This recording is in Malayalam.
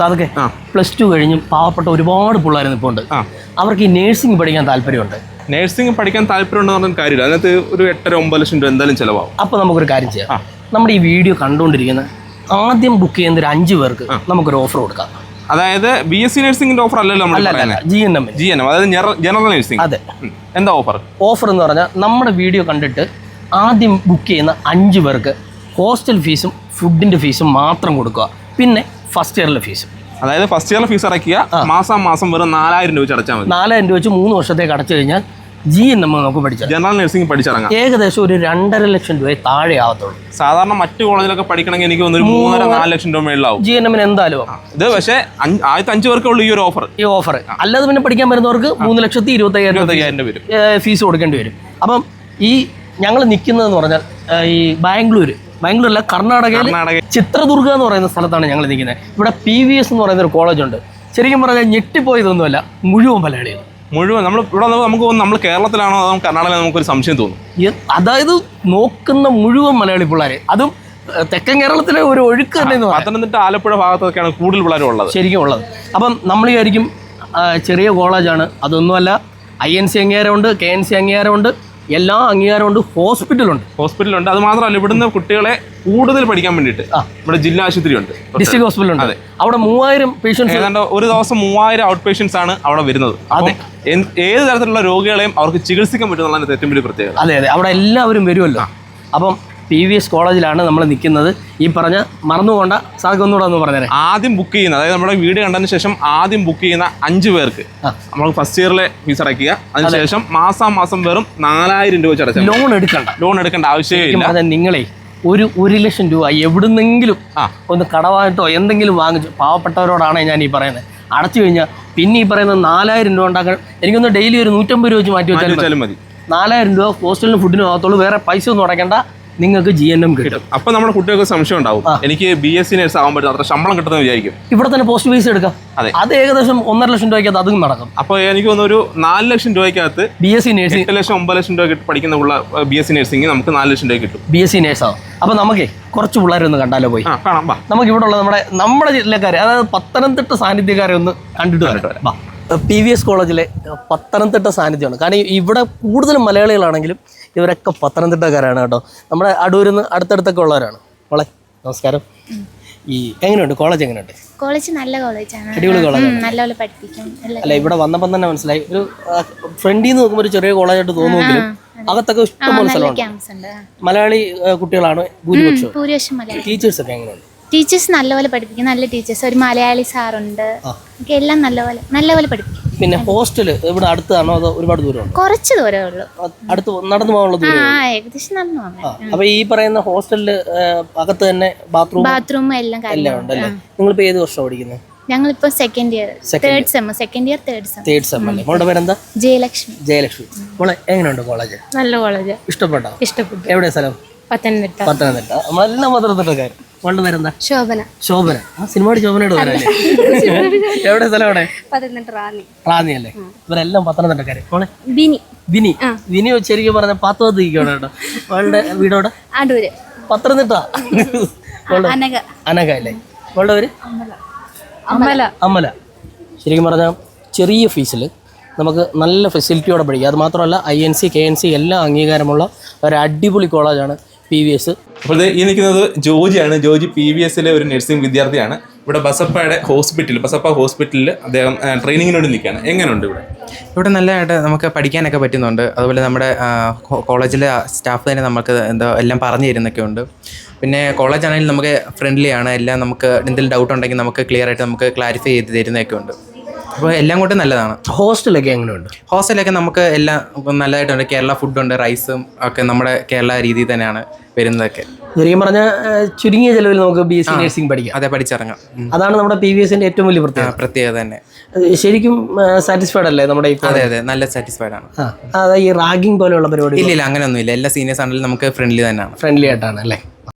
സാധക്കെ ആ. പ്ലസ് ടു കഴിഞ്ഞ് പാവപ്പെട്ട ഒരുപാട് പിള്ളേർ ഇപ്പോൾ ഉണ്ട് അവർക്ക് ഈ നേഴ്സിംഗ് പഠിക്കാൻ താല്പര്യമുണ്ട്. നേഴ്സിംഗ് പഠിക്കാൻ താല്പര്യമുണ്ടെന്ന് പറഞ്ഞ കാര്യമില്ല. അതിനകത്ത് ഒരു എട്ടര ഒമ്പത് ലക്ഷം രൂപ എന്തായാലും ചിലവാകും. അപ്പോൾ നമുക്കൊരു കാര്യം ചെയ്യാം. നമ്മുടെ ഈ വീഡിയോ കണ്ടുകൊണ്ടിരിക്കുന്ന ആദ്യം ബുക്ക് ചെയ്യുന്ന ഒരു അഞ്ച് പേർക്ക് നമുക്കൊരു ഓഫർ കൊടുക്കാം. അതായത് ബി എസ് സി നഴ്സിംഗിന്റെ ഓഫർ അല്ലല്ലോ നമ്മൾ G N M G N M അതായത് ജനറൽ നഴ്സിംഗ് അതെ. എന്താ ഓഫർ ഓഫർ എന്ന് പറഞ്ഞാൽ നമ്മുടെ വീഡിയോ കണ്ടിട്ട് ആദ്യം ബുക്ക് ചെയ്യുന്ന അഞ്ച് പേർക്ക് ഹോസ്റ്റൽ ഫീസും ഫുഡിന്റെ ഫീസും മാത്രം കൊടുക്കുക. പിന്നെ ഫസ്റ്റ് ഇയറിലെ ഫീസ്. അതായത് ഫസ്റ്റ് ഇയറിലെ ഫീസ് അടയ്ക്കുക മാസം മാസം വെറും നാലായിരം രൂപ വെച്ച് അടച്ചാൽ മതി. നാലായിരം രൂപ വെച്ച് മൂന്ന് വർഷത്തേക്ക് അടച്ചു കഴിഞ്ഞാൽ ജി എൻ എം നമുക്ക് പഠിച്ചു ജനറൽ നഴ്സിംഗ് പഠിച്ചിറങ്ങാം. ഏകദേശം ഒരു രണ്ടര ലക്ഷം രൂപയെ താഴെ ആവത്തുള്ളൂ. സാധാരണ മറ്റു കോളേജിലൊക്കെ പഠിക്കണമെങ്കിൽ എനിക്ക് തോന്നുന്നു ഒരു മൂന്നര നാല് ലക്ഷം രൂപ മേളിലാവും. ജി എൻ എമ്മിന് എന്തായാലും ഇത് പക്ഷേ ആദ്യത്തെ അഞ്ച് പേർക്കേ ഉള്ളൂ ഈ ഒരു ഓഫർ ഈ ഓഫർ അല്ലാതെ പിന്നെ പഠിക്കാൻ വരുന്നവർക്ക് മൂന്ന് ലക്ഷത്തി ഇരുപത്തയ്യായിരം രൂപ രൂപ ഫീസ് കൊടുക്കേണ്ടി വരും. അപ്പം ഈ ഞങ്ങൾ നിൽക്കുന്നതെന്ന് പറഞ്ഞാൽ ഈ ബാംഗ്ലൂർ ബാംഗ്ലൂരല്ല കർണാടകയിൽ കർണാടക. ചിത്രദുർഗ എന്ന് പറയുന്ന സ്ഥലത്താണ് ഞങ്ങൾ നിൽക്കുന്നത്. ഇവിടെ പി വി എസ് എന്ന് പറയുന്ന ഒരു കോളേജുണ്ട്. ശരിക്കും പറഞ്ഞാൽ ഞെട്ടിപ്പോയതൊന്നുമല്ല മുഴുവൻ മലയാളികൾ. മുഴുവൻ നമ്മൾ ഇവിടെ നമുക്ക് നമ്മൾ കേരളത്തിലാണോ അതോ കർണാടകയിൽ നമുക്കൊരു സംശയം തോന്നും. അതായത് നോക്കുന്ന മുഴുവൻ മലയാളി പിള്ളേർ അതും തെക്കൻ കേരളത്തിലെ ഒരു ഒഴുക്ക് തന്നെ പത്തനംതിട്ട ആലപ്പുഴ ഭാഗത്തൊക്കെയാണ് കൂടുതൽ പിള്ളേരും ഉള്ളത്. ശരിക്കും ഉള്ളത്. അപ്പം നമ്മൾ വിചാരിക്കും ചെറിയ കോളേജാണ്. അതൊന്നുമല്ല ഐ എൻ സി അംഗീകാരമുണ്ട് കെ എൻ സി അംഗീകാരമുണ്ട്. എല്ലാ അംഗീകാരമുണ്ട് ഹോസ്പിറ്റലുണ്ട്. ഹോസ്പിറ്റലുണ്ട്. അത് മാത്രമല്ല ഇവിടുന്ന് കുട്ടികളെ കൂടുതൽ പഠിക്കാൻ വേണ്ടിയിട്ട്. ഇവിടെ ജില്ലാ ആശുപത്രി ഉണ്ട്. ഡിസ്ട്രിക്ട് ഹോസ്പിറ്റലുണ്ട് അവിടെ മൂവായിരം പേഷ്യൻസ് ഏതാണ്ട് ഒരു ദിവസം മൂവായിരം ഔട്ട് പേഷ്യൻസ് ആണ് അവിടെ വരുന്നത്. അതെ. ഏത് തരത്തിലുള്ള രോഗികളെയും അവർക്ക് ചികിത്സിക്കാൻ പറ്റുന്നതാണ് ഏറ്റവും വലിയ പ്രത്യേകത. അതെ അതെ. അവിടെ എല്ലാവരും വരുമല്ലോ. അപ്പം പി വി എസ് കോളേജിലാണ് നമ്മൾ നിൽക്കുന്നത് ഈ പറഞ്ഞ മറന്നുപോണ്ട സാർക്ക് ഒന്നുകൂടെ ഒന്ന് പറഞ്ഞേരെ. ആദ്യം ബുക്ക് ചെയ്യുന്ന അതായത് നമ്മുടെ വീട് കണ്ടതിന് ശേഷം ആദ്യം ബുക്ക് ചെയ്യുന്ന അഞ്ച് പേർക്ക്. നമ്മൾ ഫസ്റ്റ് ഇയറിലെ ഫീസ് അടയ്ക്കുക. അതിനുശേഷം മാസം മാസം വെറും നാലായിരം രൂപ വെച്ച് അടച്ചാൽ ലോൺ എടുക്കണ്ട. ലോൺ എടുക്കേണ്ട ആവശ്യമില്ല നിങ്ങളെ ഒരു ഒരു ലക്ഷം രൂപ എവിടുന്നെങ്കിലും ആ. ഒന്ന് കടവായിട്ടോ എന്തെങ്കിലും വാങ്ങിച്ചു. പാവപ്പെട്ടവരോടാണ് ഞാൻ ഈ പറയുന്നത് അടച്ചു കഴിഞ്ഞാൽ പിന്നെ ഈ പറയുന്ന നാലായിരം രൂപ ഉണ്ടാക്കാൻ എനിക്കൊന്ന് ഡെയിലി ഒരു നൂറ്റമ്പത് രൂപ വെച്ച് മാറ്റി വെച്ചാലും മതി. നാലായിരം രൂപ ഹോസ്റ്റലിനും ഫുഡിനും ആകത്തുള്ളൂ വേറെ പൈസ ഒന്നും അടയ്ക്കേണ്ട. നിങ്ങൾക്ക് ജി എൻ എം കിട്ടും. അപ്പൊ നമ്മുടെ കുട്ടികൾക്ക് സംശയം ഉണ്ടാവും. എനിക്ക് ബി എസ് സി നേഴ്സ് ആവാൻ പറ്റും അത്ര ശമ്പളം കിട്ടുന്ന വിചാരിക്കും. ഇവിടെ തന്നെ പോസ്റ്റ് ഫീസ് എടുക്കാം. അതെ. അത് ഏകദേശം ഒന്നര ലക്ഷം രൂപയ്ക്കകത്ത് അതും നടക്കും. അപ്പൊ എനിക്ക് തോന്നുന്നു ഒരു നാല് ലക്ഷം രൂപയ്ക്കകത്ത് ബി എസ് സി നേഴ്സിംഗ് എട്ട് ലക്ഷം ഒമ്പത് ലക്ഷം രൂപ പഠിക്കുന്ന ഉള്ള ബി എസ് സി നേഴ്സിംഗ് നമുക്ക് നാല് ലക്ഷം രൂപ കിട്ടും. ബി എസ് സി നേഴ്സാവും അപ്പൊ നമുക്ക് കുറച്ച് പിള്ളേരെ ഒന്ന് കണ്ടാലോ പോയി. കാണാം. നമുക്ക് ഇവിടെ ഉള്ള നമ്മുടെ നമ്മുടെ ജില്ലക്കാരെ അതായത് പത്തനംതിട്ട സാന്നിധ്യക്കാരെ ഒന്ന് കണ്ടിട്ട് വരട്ടെ വാ. പി വി എസ് കോളേജിലെ പത്തനംതിട്ട സാന്നിധ്യമാണ്. കാരണം ഇവിടെ കൂടുതലും മലയാളികളാണെങ്കിലും ഇവരൊക്കെ പത്തനംതിട്ടക്കാരാണ് കേട്ടോ. നമ്മുടെ അടൂരിൽ നിന്ന് അടുത്തടുത്തൊക്കെ ഉള്ളവരാണ്. മോളെ നമസ്കാരം. ഈ എങ്ങനെയുണ്ട്? കോളേജ് എങ്ങനെയുണ്ട്? കോളേജ് നല്ല കോളേജാണ് അടിപൊളി കോളേജ് നല്ലപോലെ പഠിപ്പിക്കും. അല്ല ഇവിടെ വന്നപ്പോൾ തന്നെ മനസ്സിലായി. ഒരു ഫ്രണ്ടിൽ നിന്ന് നോക്കുമ്പോൾ ഒരു ചെറിയ കോളേജായിട്ട് തോന്നുമെങ്കിലും അകത്തൊക്കെ ഇഷ്ടംപോലെ സ്ഥലമുണ്ട്. മലയാളി കുട്ടികളാണ് ഭൂരിപക്ഷം. ടീച്ചേഴ്സ് ഒക്കെ എങ്ങനെയുണ്ട്? ടീച്ചേഴ്സ് നല്ലപോലെ പഠിപ്പിക്കും. നല്ല ടീച്ചേഴ്സ് ഒരു മലയാളി സാറുണ്ട് എല്ലാം നല്ലപോലെ നല്ലപോലെ പഠിപ്പിക്കും. പിന്നെ ഹോസ്റ്റൽ ഇവിടെ അടുത്താണോ അതോ ഒരുപാട് ദൂരമാണോ കുറച്ച് ദൂരമേ ഉള്ളൂ. അടുത്ത് നടന്നു പോകാനുള്ള ആ ദൂരം ഏകദേശം നടന്നു പോകാം അപ്പൊ ഈ പറയുന്ന ഹോസ്റ്റലിൽ അകത്ത് തന്നെ ബാത്റൂം ബാത്റൂം എല്ലാം എല്ലാം ഉണ്ടല്ലേ? നിങ്ങൾ ഇപ്പൊ ഏത് വർഷം പഠിക്കുന്നത് ഞങ്ങളിപ്പോ second year third sem second year third sem third sem അല്ലേ? മോളുടെ പേരെന്താ? ജയലക്ഷ്മി. ജയലക്ഷ്മി. മോളെ എങ്ങനെയുണ്ട് കോളേജ്? നല്ല കോളേജ്. ഇഷ്ടപ്പെട്ടോ? ഇഷ്ടപ്പെട്ടു. എവിടെ സ്ഥലം? പത്തനംതിട്ട. പത്തനംതിട്ട. നമ്മളെല്ലാം പത്തനംതിട്ടക്കാർ മോളുടെ പേരെന്താ ശോഭന. ശോഭന. ആ സിനിമയുടെ ശോഭനയുടെ പേരല്ലേ? എവിടെ സ്ഥലം എവിടെ പത്തനംതിട്ട റാന്നി. അല്ലേ? ഇവരെല്ലാം പത്തനംതിട്ടക്കാര്. മോളെ? ബിനി. ബിനി. ബിനി ശരിക്കും പറഞ്ഞ പത്ത് ഇരിക്കണം കേട്ടോ. മോളുടെ വീടോടെ അടൂര്. പത്തനംതിട്ട. അനക അനഘ. അല്ലേ? മോളുടെ പേര്? അമല. അമല. ശരിക്കും പറഞ്ഞാൽ ചെറിയ ഫീസിൽ നമുക്ക് നല്ല ഫെസിലിറ്റിയോടെ പഠിക്കാം. അത് മാത്രമല്ല I N C K N C എല്ലാം അംഗീകാരമുള്ള ഒരു അടിപൊളി കോളേജാണ് പി വി എസ് അപ്പോൾ ഈ നിൽക്കുന്നത് ജോജിയാണ്. ജോജി പി വി എസിലെ ഒരു നഴ്സിംഗ് വിദ്യാർത്ഥിയാണ്. ഇവിടെ ബസപ്പയുടെ ഹോസ്പിറ്റൽ ബസപ്പ ഹോസ്പിറ്റലിൽ അദ്ദേഹം ട്രെയിനിങ്ങിന് വേണ്ടി നിൽക്കുകയാണ്. എങ്ങനെയുണ്ട് ഇവിടെ? ഇവിടെ നല്ലതായിട്ട് നമുക്ക് പഠിക്കാനൊക്കെ പറ്റുന്നുണ്ട്. അതുപോലെ നമ്മുടെ കോളേജിലെ സ്റ്റാഫ് തന്നെ നമുക്ക് എന്താ എല്ലാം പറഞ്ഞു തരുന്നൊക്കെ ഉണ്ട്. പിന്നെ കോളേജ് ആണെങ്കിൽ നമുക്ക് ഫ്രണ്ട്ലി ആണ്. എല്ലാം നമുക്ക് എന്തെങ്കിലും ഡൗട്ട് ഉണ്ടെങ്കിൽ നമുക്ക് ക്ലിയർ ആയിട്ട് നമുക്ക് ക്ലാരിഫൈ ചെയ്ത് തരുന്നതൊക്കെ ഉണ്ട്. അപ്പോൾ എല്ലാം കൊണ്ടും നല്ലതാണ്. ഹോസ്റ്റലൊക്കെ എങ്ങനെയുണ്ട്? ഹോസ്റ്റലൊക്കെ നമുക്ക് എല്ലാം നല്ലതായിട്ടുണ്ട്. കേരള ഫുഡുണ്ട് റൈസും ഒക്കെ നമ്മുടെ കേരള രീതിയിൽ തന്നെയാണ്. വരുന്നതൊക്കെ. ശരിക്കും പറഞ്ഞ ചുരുങ്ങിയ ചെലവിൽ നമുക്ക് ബി എസ് സി നഴ്സിംഗ് പഠിക്കാം. അതെ പഠിച്ചിറങ്ങാം. അതാണ് നമ്മുടെ പി വി എസിന്റെ ഏറ്റവും വലിയ പ്രത്യേകത. പ്രത്യേകത തന്നെ. ശരിക്കും സാറ്റിസ്ഫൈഡ് അല്ലേ നമ്മുടെ അതെ അതെ നല്ല സാറ്റിസ്ഫൈഡ് ആണ്. അതായത് ഈ റാഗിംഗ് പോലെയുള്ള പരിപാടി ഇല്ല ഇല്ല അങ്ങനെയൊന്നുമില്ല. എല്ലാ സീനിയേഴ്സ് ആണെങ്കിലും നമുക്ക് ഫ്രണ്ട്ലി തന്നെയാണ്. ഫ്രണ്ട്ലി ആയിട്ടാണ് അല്ലേ?